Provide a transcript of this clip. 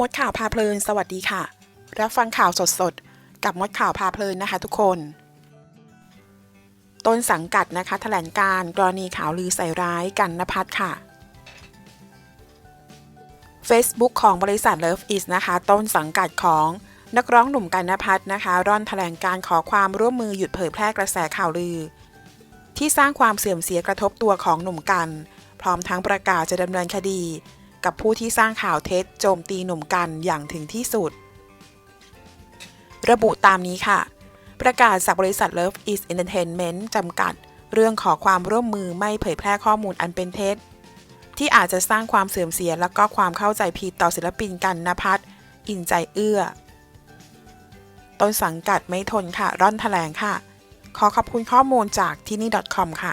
มดข่าวพาเพลิน สวัสดีค่ะ รับฟังข่าวสดๆ กับมดข่าวพาเพลินนะคะทุกคน ต้นสังกัดนะคะแถลงการกรณีข่าวลือใส่ร้ายกันนภัทรค่ะ Facebook ของบริษัท Love Is นะคะ ต้นสังกัดของนักร้องหนุ่มกันนภัทรนะคะ ร่อนแถลงการขอความร่วมมือหยุดเผยแพร่กระแสข่าวลือ ที่สร้างความเสื่อมเสียกระทบตัวของหนุ่มกัน พร้อมทั้งประกาศจะดำเนินคดี กับผู้ที่สร้างข่าวเท็จโจมตีหนุ่มกันอย่างถึงที่สุด ระบุตามนี้ค่ะ ประกาศจากบริษัท Love is Entertainment จำกัด เรื่องขอความร่วมมือไม่เผยแพร่ข้อมูลอันเป็นเท็จ ที่อาจจะสร้างความเสื่อมเสียและก็ความเข้าใจผิดต่อศิลปินกันนภัทรอินใจเอื้อ ต้นสังกัดไม่ทนค่ะ ร่อนแถลงค่ะ ขอขอบคุณข้อมูลจากที่นี่ .com ค่ะ